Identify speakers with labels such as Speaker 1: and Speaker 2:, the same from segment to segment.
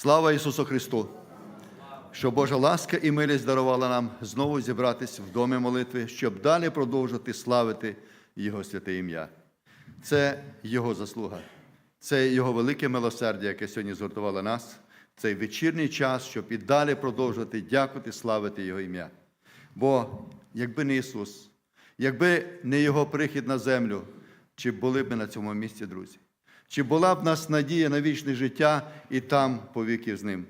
Speaker 1: Слава Ісусу Христу! Що Божа ласка і милість дарувала нам знову зібратись в домі молитви, щоб далі продовжувати славити Його святе ім'я. Це Його заслуга, це Його велике милосердя, яке сьогодні згуртувало нас, цей вечірній час, щоб і далі продовжувати дякувати, славити Його ім'я. Бо якби не Ісус, якби не Його прихід на землю, чи були б ми на цьому місці, друзі? Чи була б нас надія на вічне життя і там повіки з ним?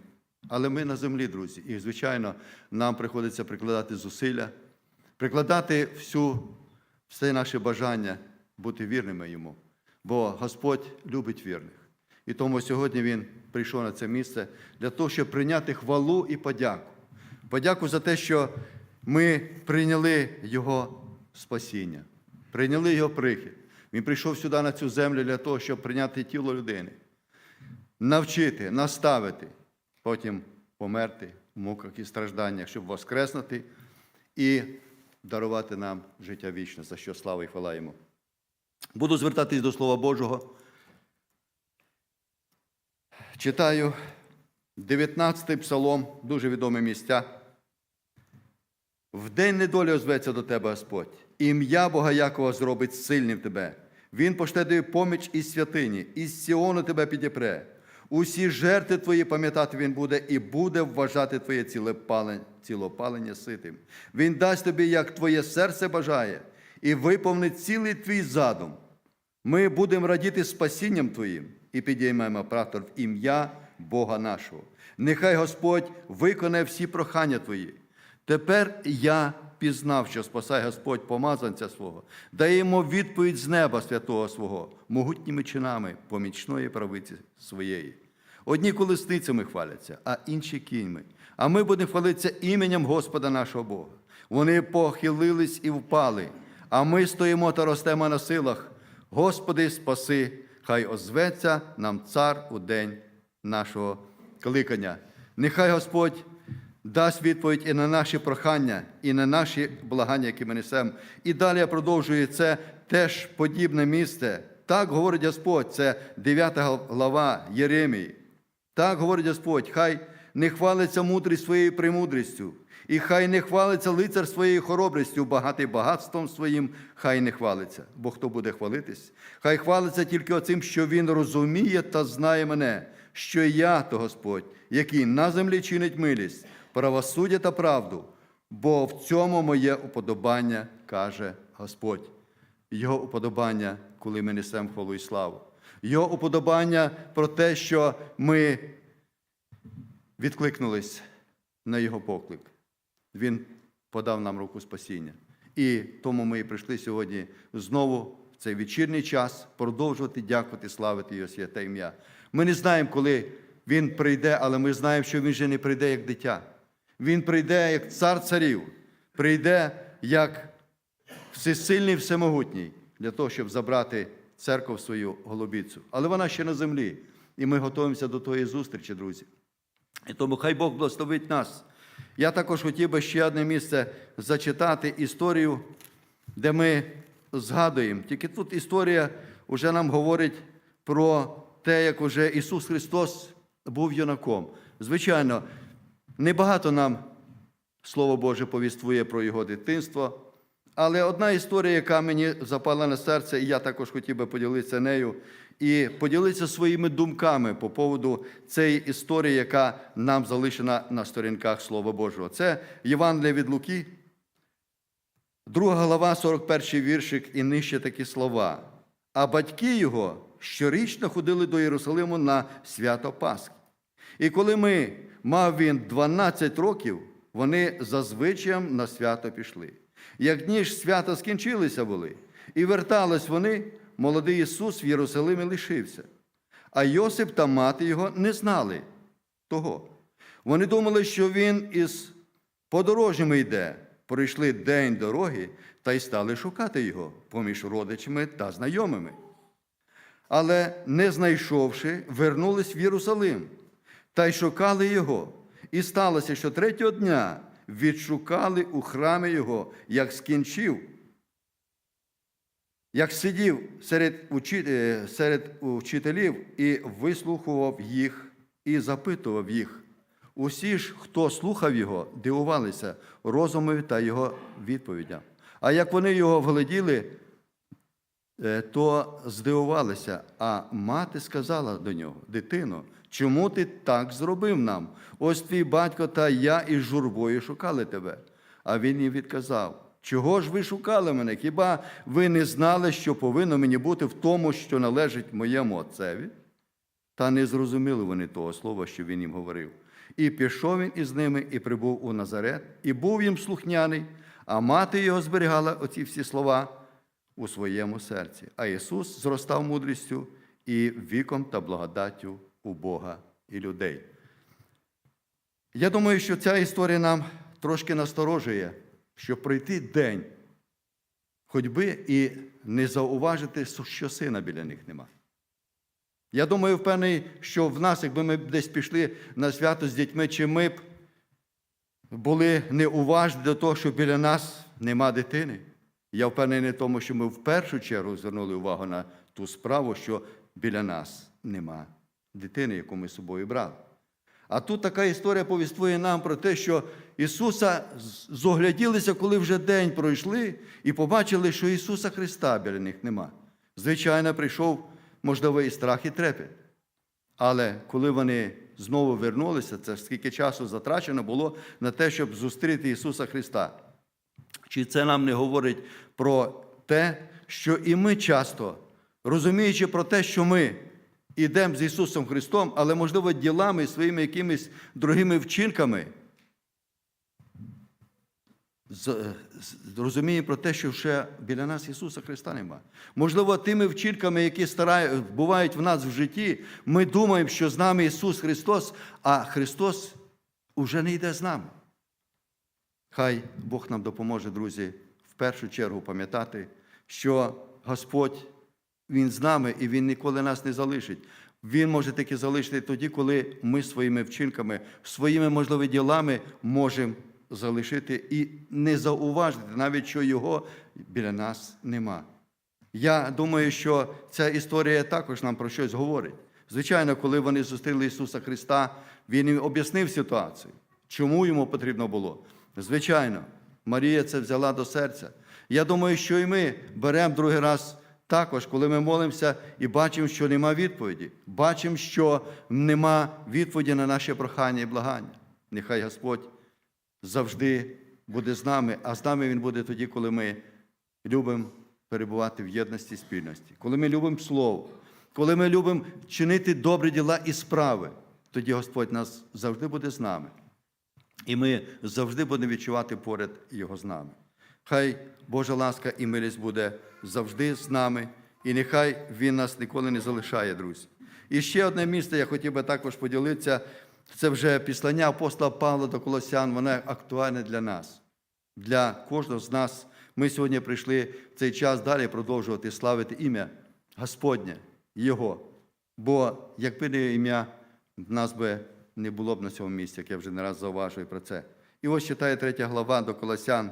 Speaker 1: Але ми на землі, друзі, і, звичайно, нам приходиться прикладати зусилля, прикладати всю, все наше бажання бути вірними йому. Бо Господь любить вірних. І тому сьогодні Він прийшов на це місце для того, щоб прийняти хвалу і подяку. Подяку за те, що ми прийняли Його спасіння, прийняли Його прихід. Він прийшов сюди на цю землю для того, щоб прийняти тіло людини, навчити, наставити, потім померти в муках і стражданнях, щоб воскреснути і дарувати нам життя вічне, за що слава і хвала йому. Буду звертатись до Слова Божого. Читаю 19-й псалом, дуже відоме місця. В день недолі озветься до тебе Господь. Ім'я Бога Якова зробить сильним тебе. Він тобі поміч із святині, із Сіону тебе підіпре. Усі жертви твої пам'ятати він буде і буде вважати твоє цілопалення ситим. Він дасть тобі, як твоє серце бажає, і виповнить цілий твій задум. Ми будемо радіти спасінням Твоїм і підіймемо прапор в ім'я Бога нашого. Нехай Господь виконає всі прохання Твої. Тепер я пізнав, що спасає Господь помазанця свого, дає йому відповідь з неба святого свого, могутніми чинами помічної правиці своєї. Одні колесницями хваляться, а інші кіньми. А ми будемо хвалитися іменем Господа нашого Бога. Вони похилились і впали, а ми стоїмо та ростемо на силах. Господи, спаси, хай озветься нам цар у день нашого кликання. Нехай Господь дасть відповідь і на наші прохання, і на наші благання, які ми несемо. І далі продовжує це теж подібне місце. Так говорить Господь, це 9 глава Єремії. Так говорить Господь, хай не хвалиться мудрість своєю премудрістю, і хай не хвалиться лицар своєю хоробрістю, багатий багатством своїм, хай не хвалиться. Бо хто буде хвалитись, хай хвалиться тільки оцим, що він розуміє та знає мене, що я то Господь, який на землі чинить милість, правосуддя та правду, бо в цьому моє уподобання, каже Господь. Його уподобання, коли ми несемо хвалу і славу. Його уподобання про те, що ми відкликнулись на Його поклик. Він подав нам руку спасіння. І тому ми і прийшли сьогодні знову в цей вечірній час продовжувати дякувати, славити Його святе ім'я. Ми не знаємо, коли Він прийде, але ми знаємо, що Він вже не прийде як дитя. Він прийде як цар царів, прийде як всесильний, всемогутній, для того, щоб забрати церкву свою голубіцю. Але вона ще на землі. І ми готуємося до тої зустрічі, друзі. І тому хай Бог благословить нас. Я також хотів би ще одне місце зачитати історію, де ми згадуємо. Тільки тут історія вже нам говорить про те, як уже Ісус Христос був юнаком. Звичайно, небагато нам Слово Боже повіствує про Його дитинство. Але одна історія, яка мені запала на серце, і я також хотів би поділитися нею, і поділитися своїми думками по поводу цієї історії, яка нам залишена на сторінках Слова Божого. Це Євангелія від Луки, друга глава, 41 віршик, і нижче такі слова. А батьки його щорічно ходили до Єрусалиму на свято Пасхи. І коли ми, мав він 12 років, вони зазвичаєм на свято пішли. Як дні ж свята скінчилися були, і вертались вони, молодий Ісус в Єрусалимі лишився. А Йосип та мати його не знали того. Вони думали, що він із подорожніми йде. Пройшли день дороги та й стали шукати його поміж родичами та знайомими. Але, не знайшовши, вернулись в Єрусалим та й шукали його. І сталося, що третього дня відшукали у храмі його, як скінчив, як сидів серед, е, серед учителів і вислухував їх і запитував їх. Усі ж, хто слухав його, дивувалися розумові та його відповідям. А як вони його вгляділи, е, то здивувалися. А мати сказала до нього: Дитино, чому ти так зробив нам? Ось твій батько та я із журбою шукали тебе. А він їй відказав: Чого ж ви шукали мене? Хіба ви не знали, що повинно мені бути в тому, що належить моєму отцеві? Та не зрозуміли вони того слова, що він їм говорив. І пішов він із ними, і прибув у Назарет, і був їм слухняний, а мати його зберігала оці всі слова у своєму серці. А Ісус зростав мудрістю і віком та благодаттю у Бога і людей. Я думаю, що ця історія нам трошки насторожує, щоб пройти день ходьби і не зауважити, що сина біля них нема. Я думаю, впевнений, що в нас, якби ми десь пішли на свято з дітьми, чи ми б були неуважні до того, що біля нас нема дитини. Я впевнений в тому, що ми в першу чергу звернули увагу на ту справу, що біля нас нема дитини, яку ми з собою брали. А тут така історія повіствує нам про те, що Ісуса зогляділися, коли вже день пройшли, і побачили, що Ісуса Христа біля них нема. Звичайно, прийшов, можливо, і страх, і трепет. Але коли вони знову вернулися, це ж скільки часу затрачено було на те, щоб зустріти Ісуса Христа. Чи це нам не говорить про те, що і ми часто, розуміючи про те, що ми йдемо з Ісусом Христом, але, можливо, ділами, своїми якимись другими вчинками, розуміємо про те, що ще біля нас Ісуса Христа нема. Можливо, тими вчинками, які старає, бувають в нас в житті, ми думаємо, що з нами Ісус Христос, а Христос уже не йде з нами. Хай Бог нам допоможе, друзі, в першу чергу пам'ятати, що Господь Він з нами і Він ніколи нас не залишить. Він може таки залишити тоді, коли ми своїми вчинками, своїми, можливо, ділами можемо залишити і не зауважити, навіть що його біля нас нема. Я думаю, що ця історія також нам про щось говорить. Звичайно, коли вони зустріли Ісуса Христа, Він їм об'яснив ситуацію, чому йому потрібно було. Звичайно, Марія це взяла до серця. Я думаю, що і ми беремо другий раз також, коли ми молимося і бачимо, що нема відповіді. Бачимо, що нема відповіді на наше прохання і благання. Нехай Господь завжди буде з нами, а з нами Він буде тоді, коли ми любимо перебувати в єдності і спільності, коли ми любимо Слово, коли ми любимо чинити добрі діла і справи, тоді Господь нас завжди буде з нами. І ми завжди будемо відчувати поряд Його з нами. Хай Божа ласка і милість буде завжди з нами, і нехай Він нас ніколи не залишає, друзі. І ще одне місце я хотів би також поділитися. Це вже післання апостола Павла до Колосян, воно актуальне для нас, для кожного з нас. Ми сьогодні прийшли в цей час далі продовжувати славити ім'я Господнє, Його. Бо якби не ім'я, нас би не було б на цьому місці, як я вже не раз зауважую про це. І ось читає третя глава до Колосян.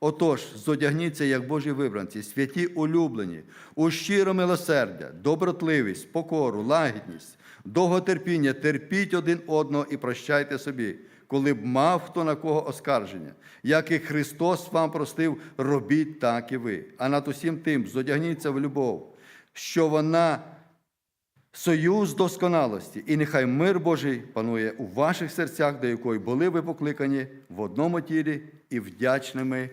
Speaker 1: Отож, зодягніться, як Божі вибранці, святі улюблені, у щиро милосердя, добротливість, покору, лагідність, довготерпіння, терпіть один одного і прощайте собі, коли б мав хто на кого оскарження. Як і Христос вам простив, робіть так і ви. А над усім тим зодягніться в любов, що вона союз досконалості, і нехай мир Божий панує у ваших серцях, до якої були ви покликані в одному тілі і вдячними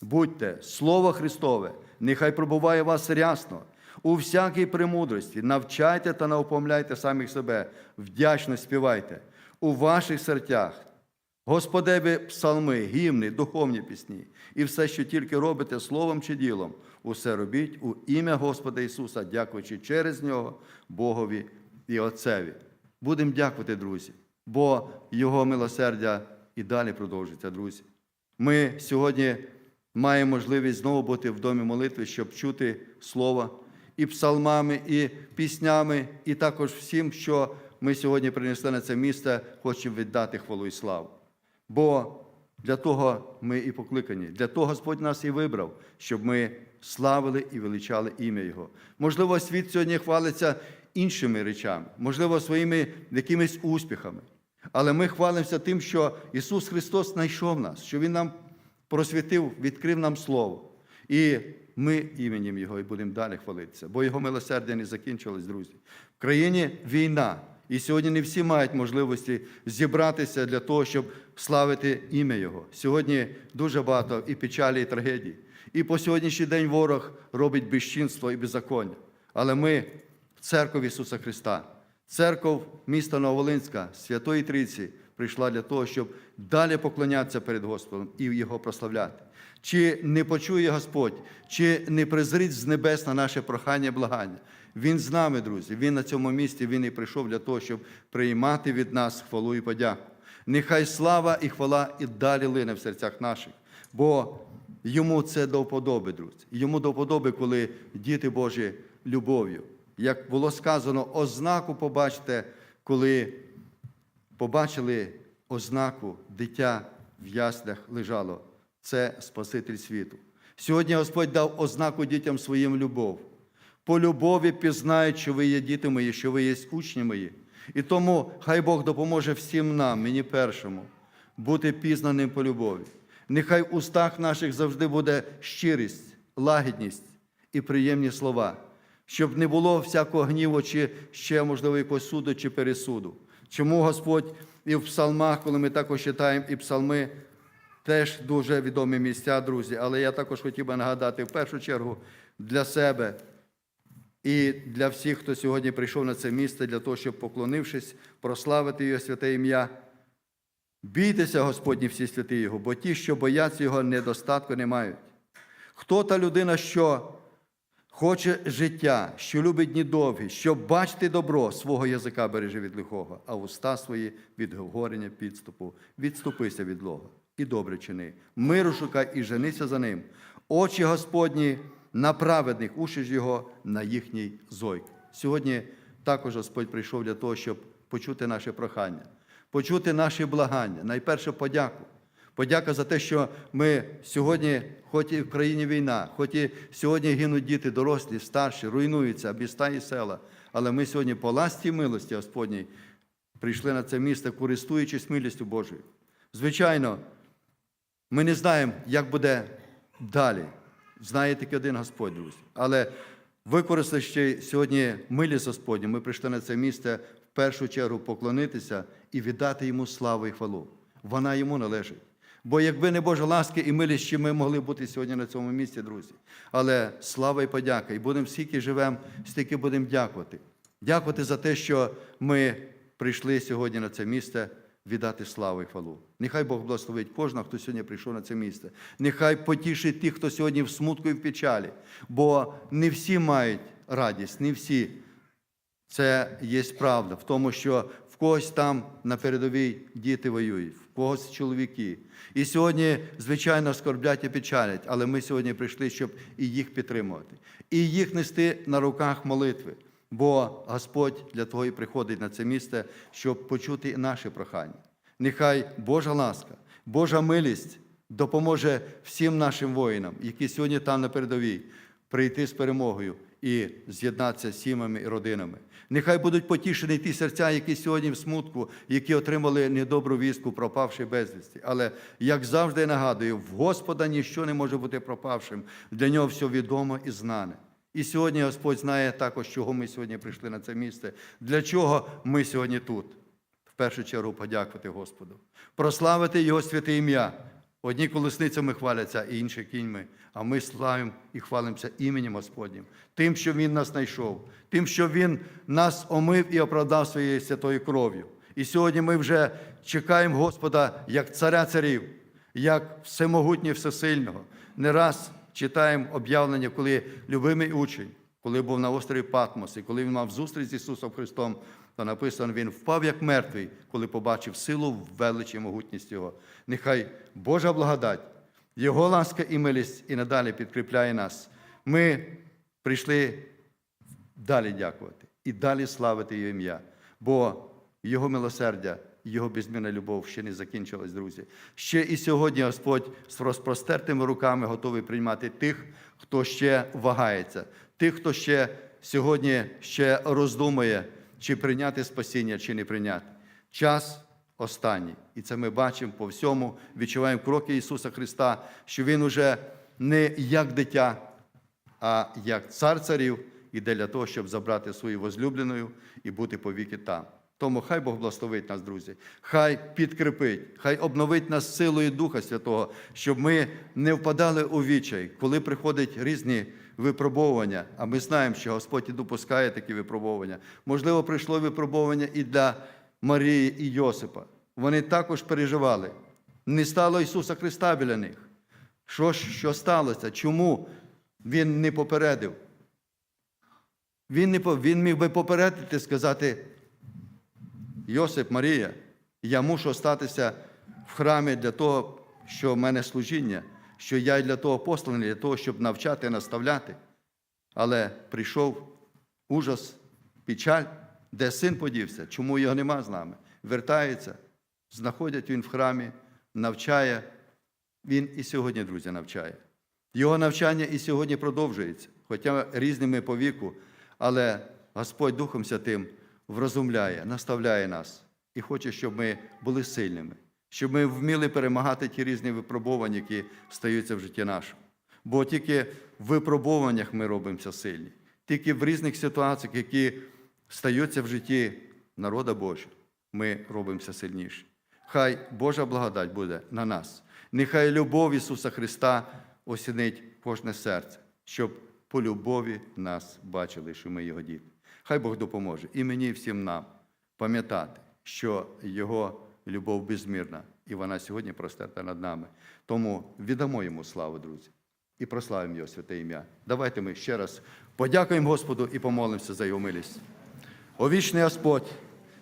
Speaker 1: будьте. Слово Христове, нехай пробуває вас рясно. У всякій премудрості навчайте та наупомляйте самих себе, вдячно співайте у ваших серцях. Господеві псалми, гімни, духовні пісні і все, що тільки робите словом чи ділом, усе робіть у ім'я Господа Ісуса, дякуючи через Нього, Богові і Отцеві. Будемо дякувати, друзі, бо Його милосердя і далі продовжується, друзі. Ми сьогодні маємо можливість знову бути в домі молитви, щоб чути Слово і псалмами, і піснями, і також всім, що ми сьогодні принесли на це місце, хочемо віддати хвалу і славу. Бо для того ми і покликані, для того Господь нас і вибрав, щоб ми славили і величали ім'я Його. Можливо, світ сьогодні хвалиться іншими речами, можливо, своїми якимись успіхами. Але ми хвалимося тим, що Ісус Христос знайшов нас, що Він нам просвітив, відкрив нам Слово. І ми іменем Його і будемо далі хвалитися, бо Його милосердя не закінчилось, друзі. В країні війна. І сьогодні не всі мають можливості зібратися для того, щоб славити ім'я Його. Сьогодні дуже багато і печалі, і трагедії. І по сьогоднішній день ворог робить безчинство і беззаконня. Але ми церква Ісуса Христа, церков міста Нововолинська, Святої Трійці, прийшла для того, щоб далі поклонятися перед Господом і Його прославляти. Чи не почує Господь, чи не призрить з небес на наше прохання і благання? Він з нами, друзі. Він на цьому місці він і прийшов для того, щоб приймати від нас хвалу і подяку. Нехай слава і хвала і далі лине в серцях наших, бо йому це до вподоби, друзі. Йому до вподоби, коли діти Божі любов'ю. Як було сказано, ознаку побачите, коли побачили ознаку дитя в яслях лежало. Це Спаситель світу. Сьогодні Господь дав ознаку дітям своїм любов. По любові пізнають, що ви є діти мої, що ви є учні мої. І тому хай Бог допоможе всім нам, мені першому, бути пізнаним по любові. Нехай в устах наших завжди буде щирість, лагідність і приємні слова, щоб не було всякого гніву, чи ще, можливо, якогось суду чи пересуду. Чому Господь і в псалмах, коли ми також читаємо і псалми, теж дуже відомі місця, друзі. Але я також хотів би нагадати в першу чергу для себе і для всіх, хто сьогодні прийшов на це місце, для того, щоб, поклонившись, прославити Його святе ім'я. Бійтеся, Господні, всі святі Його, бо ті, що бояться Його, недостатку не мають. Хто та людина, що хоче життя, що любить дні довгі, що бачити добро, свого язика бережи від лихого, а уста свої від говорення підступу. Відступися від лога і добре чини. Миру шукай і женися за ним. Очі Господні на праведних, уші ж його на їхній зойк. Сьогодні також Господь прийшов для того, щоб почути наше прохання, почути наші благання. Найперше подяку. Подяка за те, що ми сьогодні, хоч і в країні війна, хоч і сьогодні гинуть діти, дорослі, старші, руйнуються, міста і села. Але ми сьогодні по ласті милості Господній прийшли на це місце, користуючись милістю Божою. Звичайно, ми не знаємо, як буде далі. Знає тільки один Господь, друзі. Але використовуючи сьогодні милість Господню, ми прийшли на це місце першу чергу поклонитися і віддати йому славу і хвалу. Вона йому належить. Бо якби не Божа ласка і милість, ми могли бути сьогодні на цьому місці, друзі. Але слава і подяка. І будемо скільки живемо, стільки будемо дякувати. Дякувати за те, що ми прийшли сьогодні на це місце віддати славу і хвалу. Нехай Бог благословить кожного, хто сьогодні прийшов на це місце. Нехай потішить тих, хто сьогодні в смутку і в печалі. Бо не всі мають радість, не всі. Це є правда в тому, що в когось там на передовій діти воюють, в когось чоловіки. І сьогодні, звичайно, скорблять і печалять, але ми сьогодні прийшли, щоб і їх підтримувати, і їх нести на руках молитви. Бо Господь для того і приходить на це місце, щоб почути і наші прохання. Нехай Божа ласка, Божа милість допоможе всім нашим воїнам, які сьогодні там на передовій, прийти з перемогою і з'єднатися з сім'ями і родинами. Нехай будуть потішені ті серця, які сьогодні в смутку, які отримали недобру вістку, пропавши безвісті. Але, як завжди нагадую, в Господа ніщо не може бути пропавшим. Для нього все відомо і знане. І сьогодні Господь знає також, чого ми сьогодні прийшли на це місце, для чого ми сьогодні тут. В першу чергу подякувати Господу, прославити Його святе ім'я. Одні колесницями хваляться, і інші кіньми. А ми славимо і хвалимося іменем Господнім, тим, що Він нас знайшов, тим, що Він нас омив і оправдав своєю святою кров'ю. І сьогодні ми вже чекаємо Господа як царя царів, як всемогутнього, всесильного. Не раз читаємо об'явлення, коли любимий учень, коли був на острові Патмос, і коли він мав зустріч з Ісусом Христом, то написано, він впав як мертвий, коли побачив силу, величі і могутність Його. Нехай Божа благодать, Його ласка і милість і надалі підкріпляє нас. Ми прийшли далі дякувати і далі славити Його ім'я, бо Його милосердя, Його безмірна любов ще не закінчилась, друзі. Ще і сьогодні Господь з розпростертими руками готовий приймати тих, хто ще вагається, тих, хто ще сьогодні ще роздумує, чи прийняти спасіння, чи не прийняти. Час останній. І це ми бачимо по всьому, відчуваємо кроки Ісуса Христа, що Він уже не як дитя, а як цар царів іде для того, щоб забрати свою возлюбленою і бути повіки там. Тому хай Бог благословить нас, друзі, хай підкрепить, хай обновить нас силою Духа Святого, щоб ми не впадали у відчай, коли приходять різні випробовування. А ми знаємо, що Господь і допускає такі випробовування. Можливо, прийшло випробовування і для Марії і Йосипа. Вони також переживали. Не стало Ісуса Христа біля них. Що, що сталося? Чому Він не попередив? Він, не, він міг би попередити, сказати, Йосип, Марія, я мушу остатися в храмі для того, що в мене служіння, що я для того посланий, для того, щоб навчати, наставляти. Але прийшов ужас, печаль, де син подівся, чому його нема з нами. Вертається, знаходять він в храмі, навчає. Він і сьогодні, друзі, навчає. Його навчання і сьогодні продовжується, хоча різними по віку, але Господь Духом Святим врозумляє, наставляє нас і хоче, щоб ми були сильними, щоб ми вміли перемагати ті різні випробування, які стаються в житті нашому. Бо тільки в випробуваннях ми робимося сильні, тільки в різних ситуаціях, які стаються в житті народа Божого, ми робимося сильніші. Хай Божа благодать буде на нас. Нехай любов Ісуса Христа осінить кожне серце, щоб по любові нас бачили, що ми Його діти. Хай Бог допоможе і мені, і всім нам пам'ятати, що Його любов безмірна, і вона сьогодні простерта над нами. Тому віддамо йому славу, друзі, і прославимо Його святе ім'я. Давайте ми ще раз подякуємо Господу і помолимося за Його милість. О вічний Господь!